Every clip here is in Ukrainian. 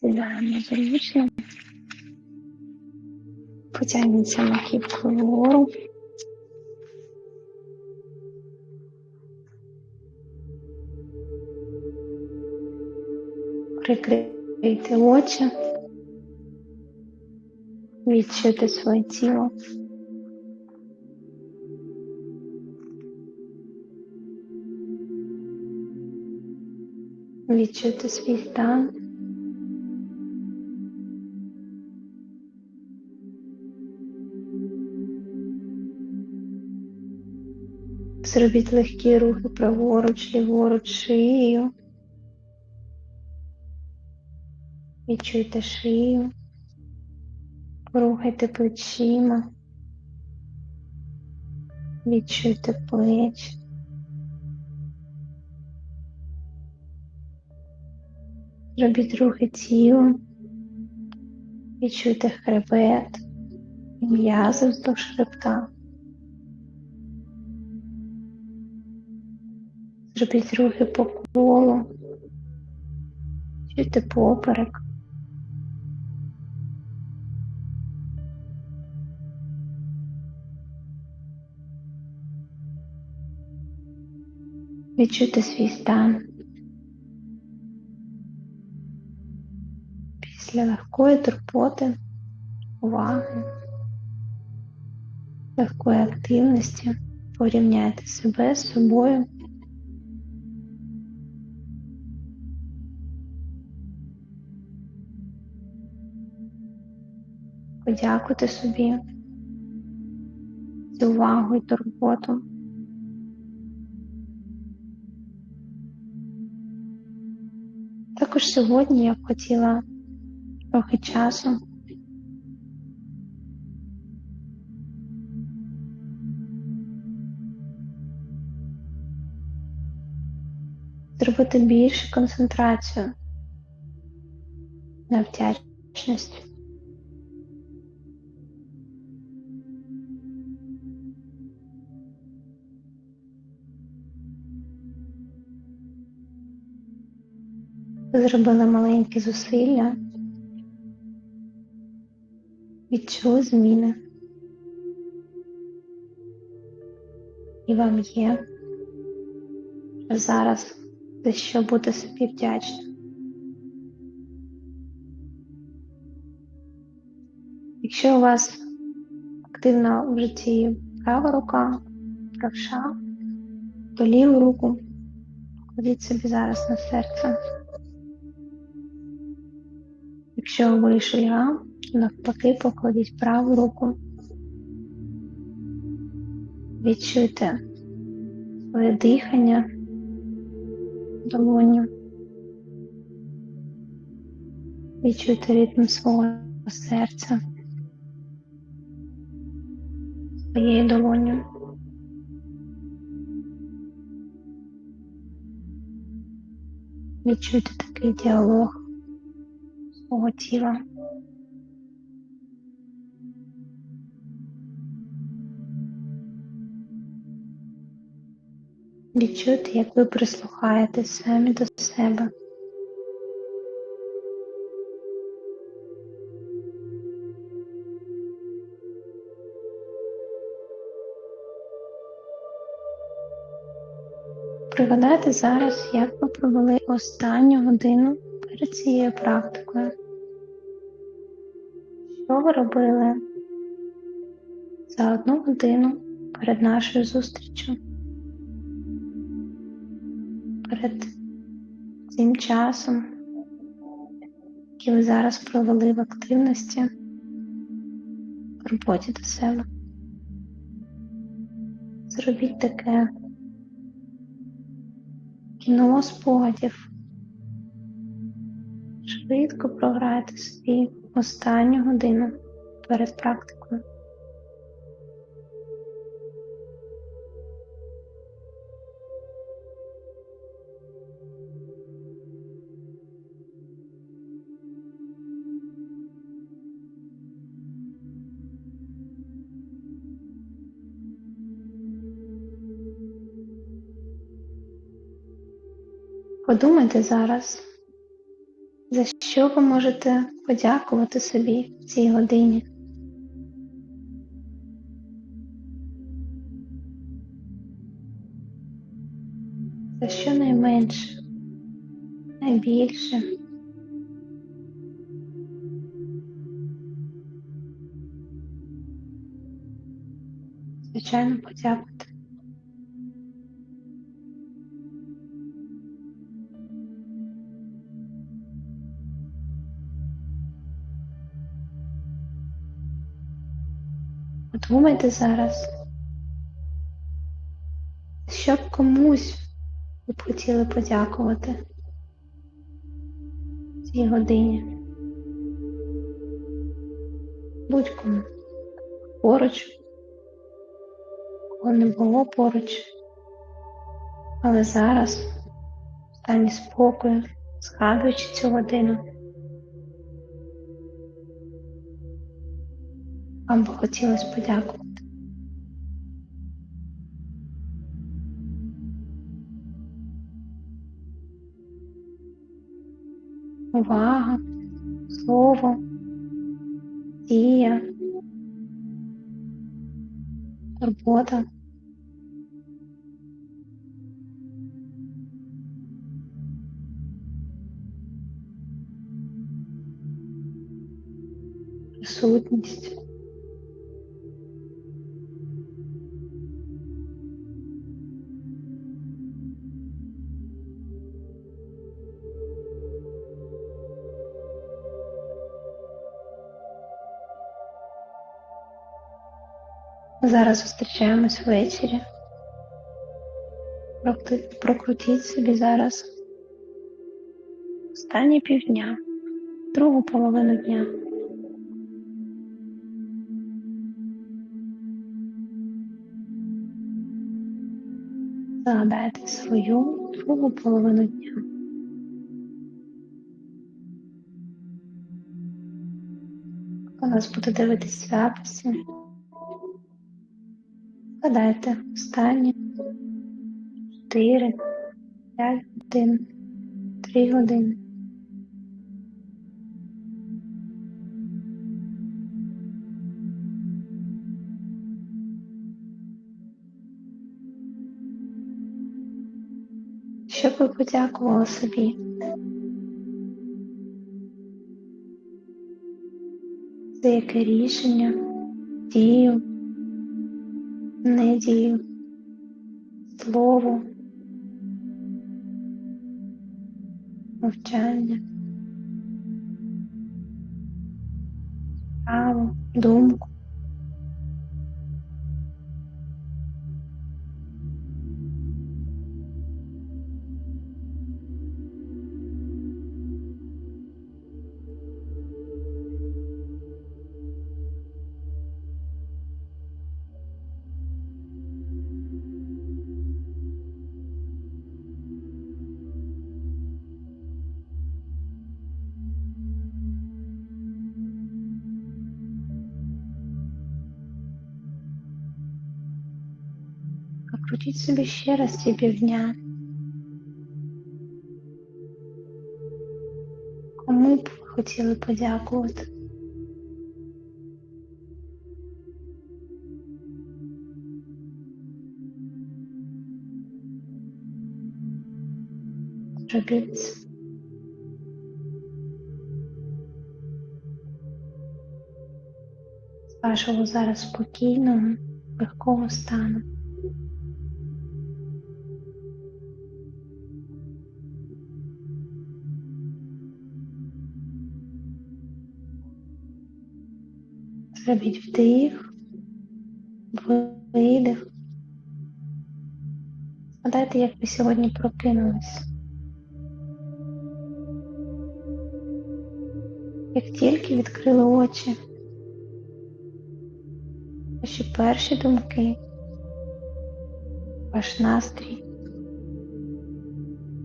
Сідаємо зручно. Потягніться маківкою вгору. Прикрийте очі. Відчуйте своє тіло. Відчуйте свій стан. Зробіть легкі рухи праворуч, ліворуч, шиєю. Відчуйте шию. Рухайте плечима. Відчуйте плечі. Робіть рухи тілом. Відчуйте хребет м'язи вздовж хребта. Зробіть рухи по колу. Чуйте поперек. Відчуйте свій стан. Після легкої турботи, уваги, легкої активності порівняйте себе з собою. Подякуйте собі за увагу і турботу. Також сьогодні я б хотіла трохи часу зробити більше концентрацію на вдячність. Зробили маленькі зусилля, відчули зміни. І вам є зараз за що бути собі вдячним. Якщо у вас активна в житті права рука, правша, то ліву руку покладіть собі зараз на серце. Якщо ви шульга, то навпаки покладіть праву руку. Відчуйте своє дихання долоню. Відчуйте ритм свого серця своєю долоню. Відчуйте такий діалог свого тіла. Відчуйте, як ви прислухаєтесь самі до себе. Пригадайте зараз, як ви провели останню годину перед цією практикою. Що ви робили за одну годину перед нашою зустрічю? Перед цим часом, який ви зараз провели в активності, в роботі до себе. Зробіть таке кіно спогадів. Швидко програйте собі останню годину перед практикою. Подумайте зараз, За що ви можете подякувати собі в цій годині? За що найменше, найбільше? Звичайно, подякувати. Подумайте зараз, що б комусь ви б хотіли подякувати цій годині. Будь-кому. Поруч, кого не було поруч, але зараз, в стані спокою, згадуючи цю годину, вам би хотілося подякувати. Увага, слово, дія, турбота. Присутність. Зараз зустрічаємось ввечері. Прокрутіть собі зараз останні півдня, другу половину дня. Згадайте свою другу половину дня. У нас буде дивитись записи. Згадайте останні 4, 5 годин, 3 години. Щоб ви подякували собі. За яке рішення, дію, не дію, слово, мовчання, право, думку. Прокрутіть собі ще раз ці півдня. Кому б ви хотіли подякувати? Зробіть вашого зараз спокійного, легкого стану. Зробіть вдих, видих. Згадайте, як ви сьогодні прокинулись. Як тільки відкрили очі, ваші перші думки, ваш настрій.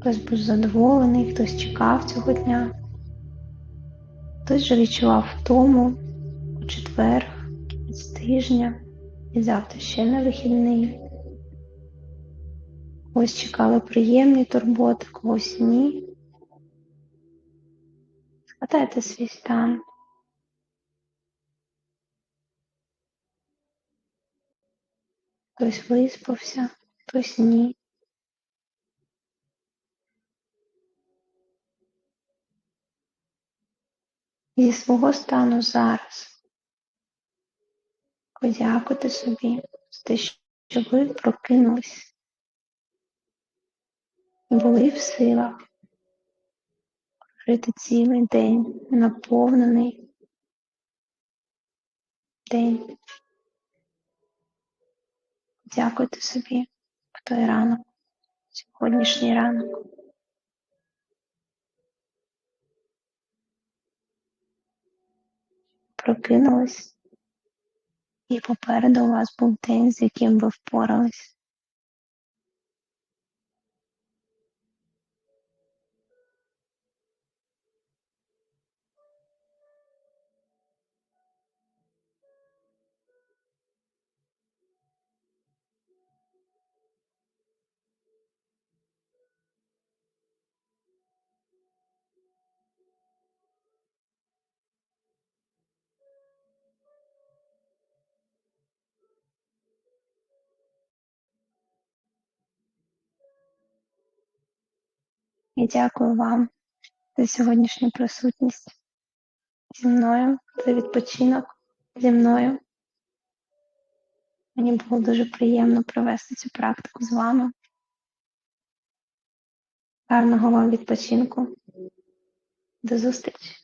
Хтось був задоволений, хтось чекав цього дня, хтось вже відчував втому у четвер, кінець тижня і завтра ще на вихідний. Когось чекали приємні турботи, когось ні. Спитайте свій стан. Хтось виспався, хтось ні. Зі свого стану зараз подякуйте собі за те, що ви прокинулись, були в силах жити цілий день, наповнений день. Дякуйте собі в той ранок, сьогоднішній ранок. Прокинулись, і попереду у вас був день, з яким ви І дякую вам за сьогоднішню присутність зі мною, за відпочинок зі мною. Мені було дуже приємно провести цю практику з вами. Гарного вам відпочинку. До зустрічі!